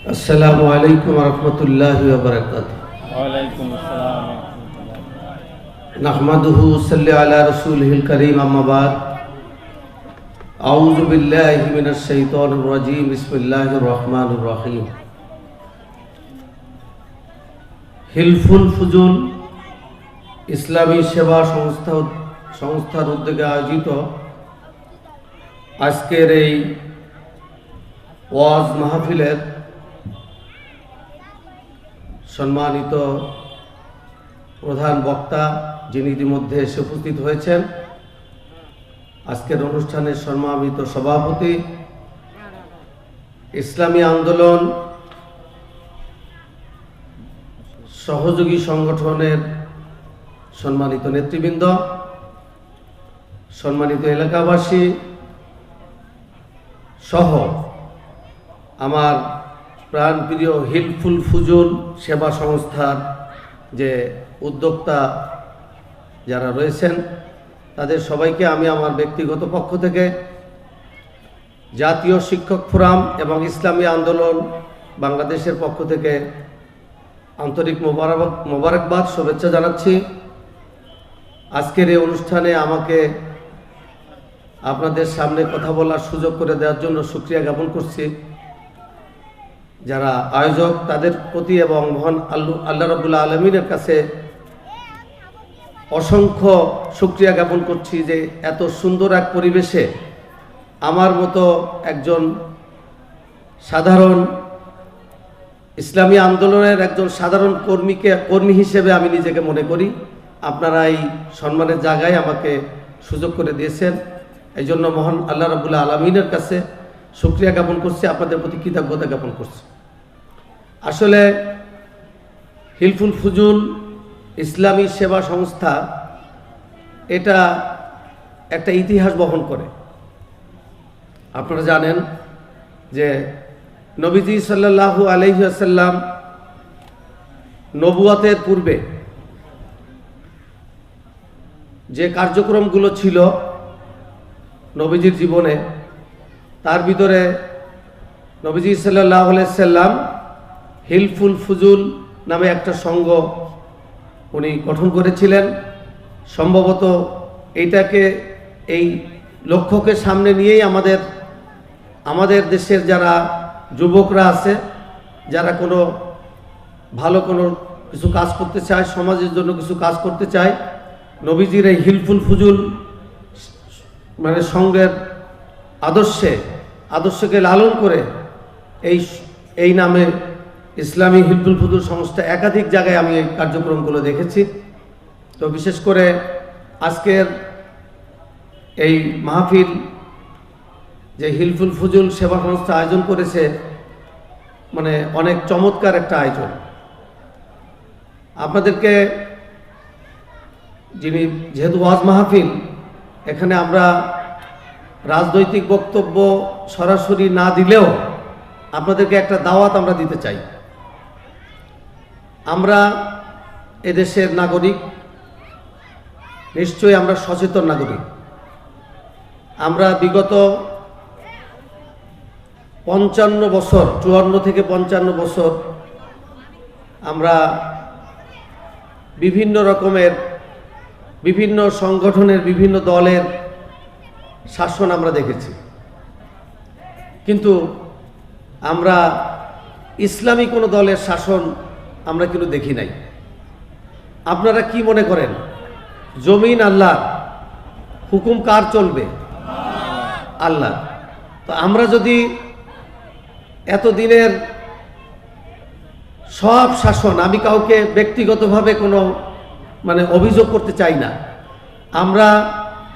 আসসালামু আলাইকুম রহমতুল্লাহি নাহমাদুহু সাল্লি আলা রাসূলিহিল কারীম আম্মা বাদ। আউযু বিল্লাহি মিনাশ শাইতানির রহিম। হিলফুল ফুজুল ইসলামী সেবা সংস্থা সংস্থার উদ্যোগে আয়োজিত আজকের এই ওয়াজ মাহফিলের সম্মানিত প্রধান বক্তা যিনি ইতিমধ্যে এসে উপস্থিত হয়েছেন। আজকের অনুষ্ঠানের সম্মানিত সভাপতি, ইসলামী আন্দোলন সহযোগী সংগঠনের সম্মানিত নেতৃবৃন্দ, সম্মানিত এলাকাবাসী সহ আমার প্রাণপ্রিয় হিলফুল ফুজুল সেবা সংস্থার যে উদ্যোক্তা যারা রয়েছেন, তাদের সবাইকে আমি আমার ব্যক্তিগত পক্ষ থেকে জাতীয় শিক্ষক ফোরাম এবং ইসলামী আন্দোলন বাংলাদেশের পক্ষ থেকে আন্তরিক মোবারক, মোবারকবাদ, শুভেচ্ছা জানাচ্ছি। আজকের এই অনুষ্ঠানে আমাকে আপনাদের সামনে কথা বলার সুযোগ করে দেওয়ার জন্য সুক্রিয়া জ্ঞাপন করছি। যারা আয়োজক, তাদের প্রতি এবং মহান আল্লু আল্লাহ রবুল্লা আলমিনের কাছে অসংখ্য সুক্রিয়া জ্ঞাপন করছি যে এত সুন্দর এক পরিবেশে আমার মতো একজন সাধারণ ইসলামী আন্দোলনের একজন সাধারণ কর্মীকে, কর্মী হিসেবে আমি নিজেকে মনে করি। আপনারা এই সম্মানের জায়গায় আমাকে সুযোগ করে দিয়েছেন। এই জন্য মহান আল্লাহ রবুল্লাহ আলমিনের কাছে সুক্রিয়া জ্ঞাপন করছি, আপনাদের প্রতি কৃতজ্ঞতা জ্ঞাপন করছি। আসলে হিলফুল ফুজুল ইসলামী সেবা সংস্থা এটা একটা ইতিহাস বহন করে। আপনারা জানেন যে নবীজি সাল্লাল্লাহু আলহিহাসাল্লাম নবুয়াতের পূর্বে যে কার্যক্রমগুলো ছিল নবীজির জীবনে তার ভিতরে নবীজি সাল্লাহ সাল্লাম হিলফুল ফুজুল নামে একটা সংঘ উনি গঠন করেছিলেন। সম্ভবত এইটাকে, এই লক্ষ্যকে সামনে নিয়েই আমাদের আমাদের দেশের যারা যুবকরা আছে, যারা কোনো ভালো কোনো কিছু কাজ করতে চায়, সমাজের জন্য কিছু কাজ করতে চায়, নবীজির এই হিলফুল ফুজুল মানে সঙ্গের আদর্শে, আদর্শকে লালন করে এই এই নামে ইসলামী হিলফুল ফুজুল সংস্থা একাধিক জায়গায় আমি এই কার্যক্রমগুলো দেখেছি। তো বিশেষ করে আজকের এই মাহফিল, যে হিলফুল ফুজুল সেবা সংস্থা আয়োজন করেছে মানে অনেক চমৎকার একটা আয়োজন। আপনাদেরকে যিনি যেহেতু ওয়াজ মাহফিল, এখানে আমরা রাজনৈতিক বক্তব্য সরাসরি না দিলেও আপনাদেরকে একটা দাওয়াত আমরা দিতে চাই। আমরা এদেশের নাগরিক, নিশ্চয়ই আমরা সচেতন নাগরিক। আমরা বিগত পঞ্চান্ন বছর, চুয়ান্ন থেকে পঞ্চান্ন বছর আমরা বিভিন্ন রকমের, বিভিন্ন সংগঠনের, বিভিন্ন দলের শাসন আমরা দেখেছি। কিন্তু আমরা ইসলামী কোনো দলের শাসন আমরা কিন্তু দেখি নাই। আপনারা কি মনে করেন? জমিন আল্লাহ, হুকুম কার চলবে? আল্লাহ। তো আমরা যদি এতদিনের সব শাসন, আমি কাউকে ব্যক্তিগতভাবে কোনো মানে অভিযোগ করতে চাই না। আমরা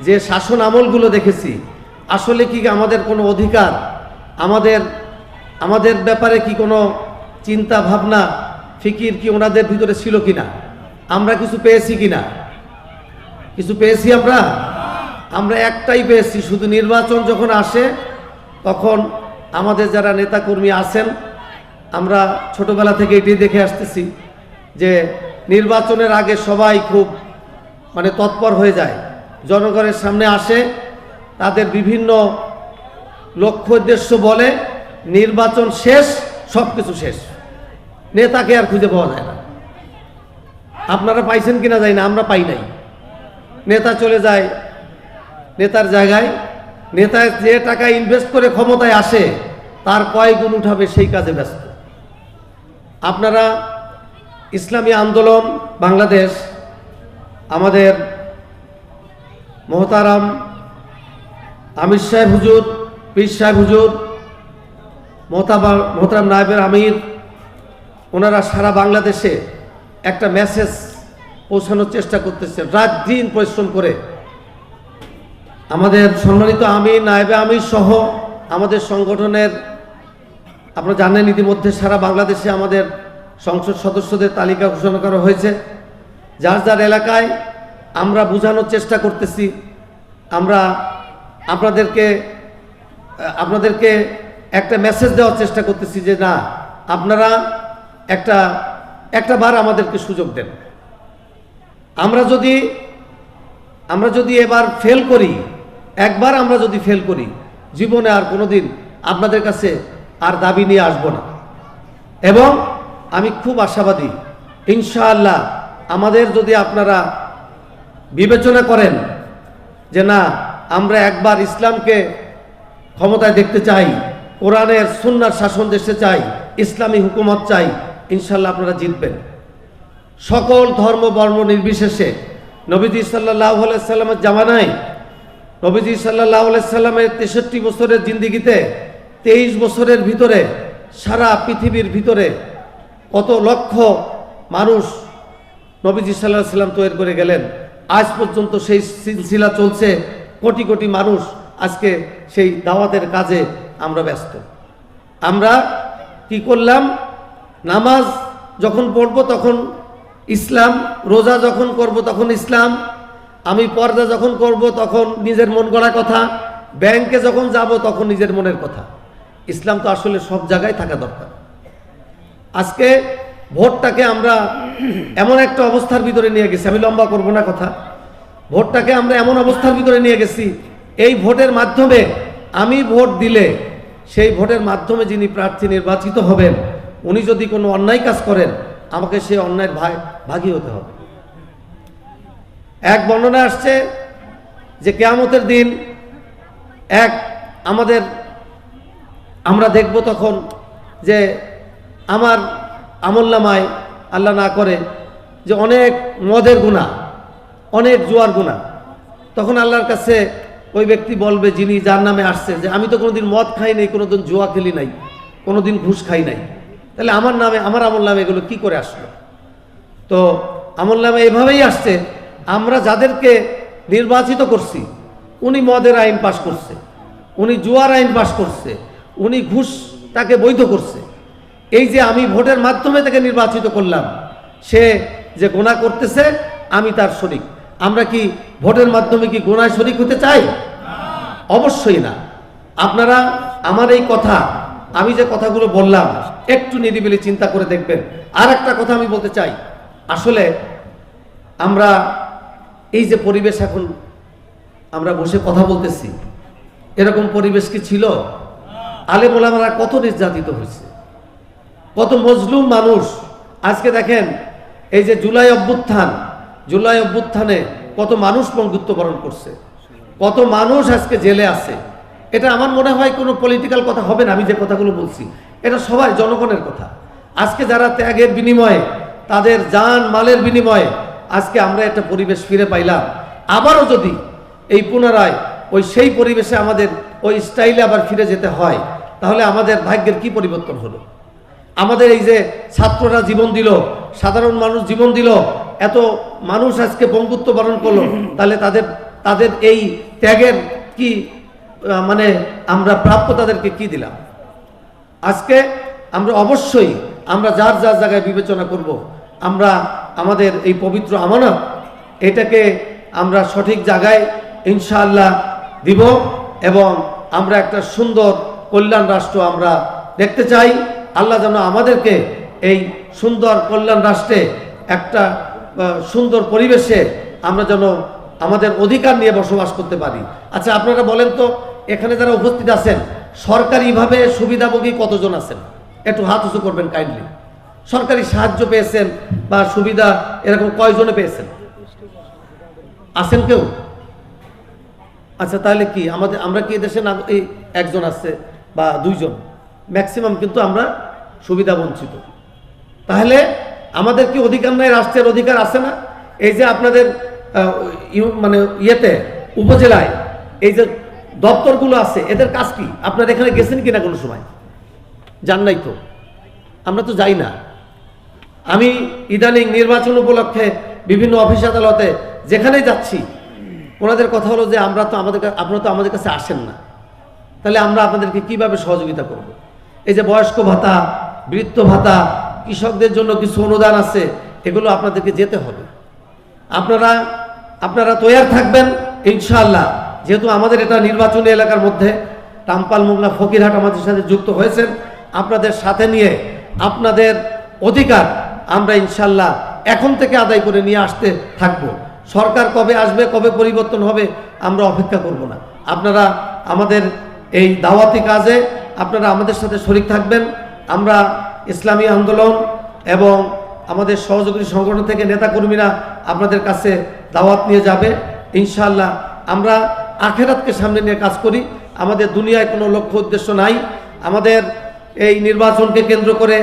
যে শাসন আমলগুলো দেখেছি, আসলে কি আমাদের কোনো অধিকার? আমাদের আমাদের ব্যাপারে কি কোনো চিন্তা ভাবনা, ফিকির কি ওনাদের ভিতরে ছিল কি না আমরা কিছু পেয়েছি কি না কিছু পেয়েছি আমরা? আমরা একটাই পেয়েছি, শুধু নির্বাচন যখন আসে, তখন আমাদের যারা নেতাকর্মী আছেন, আমরা ছোটবেলা থেকে এটি দেখে আসতেছি যে নির্বাচনের আগে সবাই খুব মানে তৎপর হয়ে যায়। জনগণের সামনে আসে, তাদের বিভিন্ন লক্ষ্য উদ্দেশ্য বলে, নির্বাচন শেষ সব কিছু শেষ। নেতাকে আর খুঁজে পাওয়া যায় না। আপনারা পাইছেন কিনা যায় না, আমরা পাই নাই। নেতা চলে যায় নেতার জায়গায়। নেতা যে টাকা ইনভেস্ট করে ক্ষমতায় আসে, তার কয় গুণ উঠাবে সেই কাজে ব্যস্ত। আপনারা ইসলামী আন্দোলন, বাংলাদেশ, আমাদের মহতারাম, আমির সাহেব হুজুর, পীর সাহেব হুজুর মোহতাবা মোহতারাম নায়েবের আমির, ওনারা সারা বাংলাদেশে একটা মেসেজ পৌঁছানোর চেষ্টা করতেছেন রাত দিন পরিশ্রম করে। আমাদের সম্মানিত আমির, নায়েবে আমির সহ আমাদের সংগঠনের, আপনারা জানেন ইতিমধ্যে সারা বাংলাদেশে আমাদের সংসদ সদস্যদের তালিকা ঘোষণা করা হয়েছে। যার যার এলাকায় আমরা বোঝানোর চেষ্টা করতেছি। আমরা আপনাদেরকে আপনাদেরকে একটা মেসেজ দেওয়ার চেষ্টা করতেছি যে না, আপনারা একটা একটা বার আমাদেরকে সুযোগ দেন। আমরা যদি আমরা যদি এবার ফেল করি, একবার আমরা যদি ফেল করি, জীবনে আর কোনোদিন আপনাদের কাছে আর দাবি নিয়ে আসব না। এবং আমি খুব আশাবাদী, ইনশাআল্লাহ আমাদের যদি আপনারা বিবেচনা করেন যে না, আমরা একবার ইসলামকে ক্ষমতায় দেখতে চাই, কোরআনের সুন্নার শাসন দেশে চাই, ইসলামী হুকুমত চাই, ইনশাল্লাহ আপনারা জিতবেন। সকল ধর্ম বর্ণ নির্বিশেষে নবীজি সাল্লাহ সাল্লামের জামানায়, নবীজি সাল্লাহ সাল্লামের তেষট্টি বছরের জিন্দিগিতে, তেইশ বছরের ভিতরে, সারা পৃথিবীর ভিতরে কত লক্ষ মানুষ নবীজি সাল্লাহ সাল্লাম তৈরি করে গেলেন। আজ পর্যন্ত সেই সিলসিলা চলছে। কোটি কোটি মানুষ আজকে সেই দাওয়াতের কাজে আমরা ব্যস্ত। আমরা কি করলাম? নামাজ যখন পড়ব তখন ইসলাম, রোজা যখন করব তখন ইসলাম, আমি পর্দা যখন করব তখন নিজের মন গড়া কথা, ব্যাংকে যখন যাব তখন নিজের মনের কথা। ইসলাম তো আসলে সব জায়গায় থাকা দরকার। আজকে ভোটটাকে আমরা এমন একটা অবস্থার ভিতরে নিয়ে গেছি, আমি লম্বা করব না কথা। ভোটটাকে আমরা এমন অবস্থার ভিতরে নিয়ে গেছি, এই ভোটের মাধ্যমে আমি ভোট দিলে সেই ভোটের মাধ্যমে যিনি প্রার্থী নির্বাচিত হবেন, উনি যদি কোনো অন্যায় কাজ করেন, আমাকে সেই অন্যায়ের ভাই ভাগী হতে হবে। এক বর্ণনা আসছে যে কেয়ামতের দিন এক আমাদের আমরা দেখব তখন যে আমার আমল্লামায় আল্লাহ না করে যে অনেক মদের গুণা, অনেক জুয়ার গুণা। তখন আল্লাহর কাছে ওই ব্যক্তি বলবে, যিনি যার নামে আসছে যে, আমি তো কোনোদিন মদ খাই নাই, কোনোদিন জুয়া খেলি নাই, কোনোদিন ঘুষ খাই নাই। তাহলে আমার নামে, আমার আমল নামে এগুলো কি করে আসলো? তো আমল নামে এভাবেই আসছে, আমরা যাদেরকে নির্বাচিত করছি, উনি মদের আইন পাশ করছে, উনি জুয়ার আইন পাশ করছে, উনি ঘুষ তাকে বৈধ করছে। এই যে আমি ভোটের মাধ্যমে তাকে নির্বাচিত করলাম, সে যে গোনা করতেছে, আমি তার শরিক। আমরা কি ভোটের মাধ্যমে কি গোনায় শরিক হতে চাই? অবশ্যই না। আপনারা আমার এই কথা, আমি যে কথাগুলো বললাম, একটু নিরিবিলি চিন্তা করে দেখবেন। আর একটা কথা আমি বলতে চাই। আসলে আমরা এই যে পরিবেশ এখন, আমরা বসে কথা বলতেছি, এরকম পরিবেশ কি ছিল? আলে মোলামারা কত নির্যাতিত হয়েছে। কত মজলুম মানুষ। আজকে দেখেন, এই যে জুলাই অভ্যুত্থান, জুলাই অভ্যুত্থানে কত মানুষ পঙ্গুত্ব বরণ করছে। কত মানুষ আজকে জেলে আছে। এটা আমার মনে হয় কোনো পলিটিক্যাল কথা হবে না, আমি যে কথাগুলো বলছি। এটা সবাই, জনগণের কথা। আজকে যারা ত্যাগের বিনিময়ে, তাদের জান মালের বিনিময়ে আজকে আমরা একটা পরিবেশ ফিরে পাইলাম। আবারও যদি এই পুনরায় ওই সেই পরিবেশে আমাদের ওই স্টাইলে আবার ফিরে যেতে হয়, তাহলে আমাদের ভাগ্যের কি পরিবর্তন হলো? আমাদের এই যে ছাত্ররা জীবন দিল, সাধারণ মানুষ জীবন দিল, এত মানুষ আজকে বঙ্গুত্ব বরণ করল, তাহলে তাদের তাদের এই ত্যাগের কি মানে আমরা প্রাপ্য তাদেরকে কি দিলাম? আজকে আমরা অবশ্যই, আমরা যার যার জায়গায় বিবেচনা করব, আমরা আমাদের এই পবিত্র আমানত, এটাকে আমরা সঠিক জায়গায় ইনশাআল্লাহ দিব এবং আমরা একটা সুন্দর কল্যাণ রাষ্ট্র আমরা দেখতে চাই। আল্লাহ যেন আমাদেরকে এই সুন্দর কল্যাণ রাষ্ট্রে একটা সুন্দর পরিবেশে আমরা যেন আমাদের অধিকার নিয়ে বসবাস করতে পারি। আচ্ছা আপনারা বলেন তো, এখানে যারা উপস্থিত আছেন, সরকারিভাবে সুবিধাভোগী কতজন আছেন? একটু হাত উঁচু করবেন কাইন্ডলি সরকারি সাহায্য পেয়েছেন বা সুবিধা এরকম কয়জনে পেয়েছেন? আছেন কেউ? আচ্ছা তাহলে কি আমাদের, আমরা কি দেশে না একজন আছে বা দুইজন? ম্যাক্সিমাম কিন্তু আমরা সুবিধা বঞ্চিত। তাহলে আমাদের কি অধিকার নাই, রাষ্ট্রের অধিকার আছে না? এই যে আপনাদের মানে ইয়েতে, উপজেলায় এই যে দপ্তরগুলো আছে, এদের কাজ কি? আপনারা এখানে গেছেন কিনা কোনো সময়? যান নাই তো। আমরা তো যাই না। আমি ইদানিং নির্বাচন উপলক্ষে বিভিন্ন অফিস আদালতে যেখানেই যাচ্ছি, ওনাদের কথা হলো যে আমরা তো আমাদের আপনারা তো আমাদের কাছে আসেন না। তাহলে আমরা আপনাদেরকে কীভাবে সহযোগিতা করব? এই যে বয়স্ক ভাতা বৃত্ত ভাতা, কৃষকদের জন্য কিছু অনুদান আছে, এগুলো আপনাদেরকে যেতে হবে। আপনারা আপনারা তৈয়ার থাকবেন, ইনশাআল্লাহ। যেহেতু আমাদের এটা নির্বাচনী এলাকার মধ্যে, টাম্পাল, মোগলা, ফকিরহাট আমাদের সাথে যুক্ত হয়েছেন, আপনাদের সাথে নিয়ে আপনাদের অধিকার আমরা ইনশাল্লাহ এখন থেকে আদায় করে নিয়ে আসতে থাকব। সরকার কবে আসবে, কবে পরিবর্তন হবে, আমরা অপেক্ষা করব না। আপনারা আমাদের এই দাওয়াতি কাজে আপনারা আমাদের সাথে শরিক থাকবেন। আমরা ইসলামী আন্দোলন এবং আমাদের সহযোগী সংগঠন থেকে নেতাকর্মীরা আপনাদের কাছে দাওয়াত নিয়ে যাবে। ইনশাল্লাহ আমরা আখেরাতকে সামনে নিয়ে কাজ করি। আমাদের দুনিয়ায় কোনো লক্ষ্য উদ্দেশ্য নাই। আমাদের এই নির্বাচনকে কেন্দ্র করে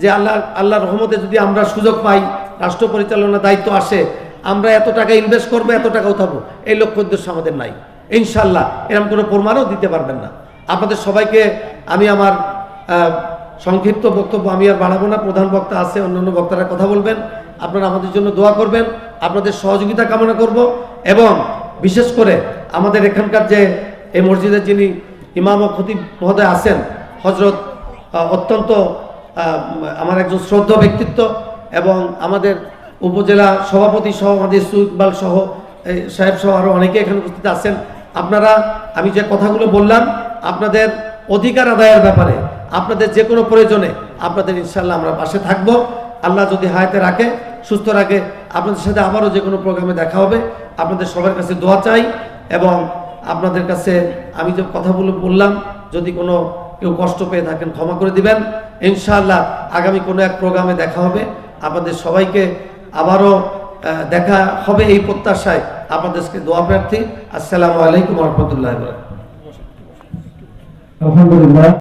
যে আল্লাহ, আল্লাহর রহমতে যদি আমরা সুযোগ পাই, রাষ্ট্র পরিচালনার দায়িত্ব আসে, আমরা এত টাকা ইনভেস্ট করব, এত টাকা উঠাবো, এই লক্ষ্য উদ্দেশ্য আমাদের নাই। ইনশাল্লাহ এরকম কোনো প্রমাণও দিতে পারবেন না। আপনাদের সবাইকে আমি আমার সংক্ষিপ্ত বক্তব্য আমি আর বাড়াবো না। প্রধান বক্তা আছে, অন্যান্য বক্তারা কথা বলবেন। আপনারা আমাদের জন্য দোয়া করবেন। আপনাদের সহযোগিতা কামনা করব এবং বিশেষ করে আমাদের এখানকার যে এই মসজিদের যিনি ইমাম ও খতিব মহোদয় আছেন হজরত অত্যন্ত আমার একজন শ্রদ্ধ ব্যক্তিত্ব এবং আমাদের উপজেলা সভাপতি সহ আমাদের সুইকবাল সহ সাহেব সহ আরও অনেকে এখানে উপস্থিত আছেন। আপনারা, আমি যে কথাগুলো বললাম আপনাদের অধিকার আদায়ের ব্যাপারে, আপনাদের যে কোনো প্রয়োজনে আপনাদের ইনশাল্লাহ আমরা পাশে থাকব। আল্লাহ যদি হায়াতে রাখে, সুস্থ রাখে, আপনাদের সাথে আবারও যে কোনো প্রোগ্রামে দেখা হবে। আপনাদের সবার কাছে দোয়া চাই এবং আপনাদের কাছে আমি যে কথাগুলো বললাম, যদি কোনো কেউ কষ্ট পেয়ে থাকেন ক্ষমা করে দিবেন। ইনশাআল্লাহ আগামী কোনো এক প্রোগ্রামে দেখা হবে। আপনাদের সবাইকে আবারও দেখা হবে এই প্রত্যাশায়। আপনাদেরকে দোয়া প্রার্থী। আসসালামু আলাইকুম রহমতুল্লাহ 감사합니다.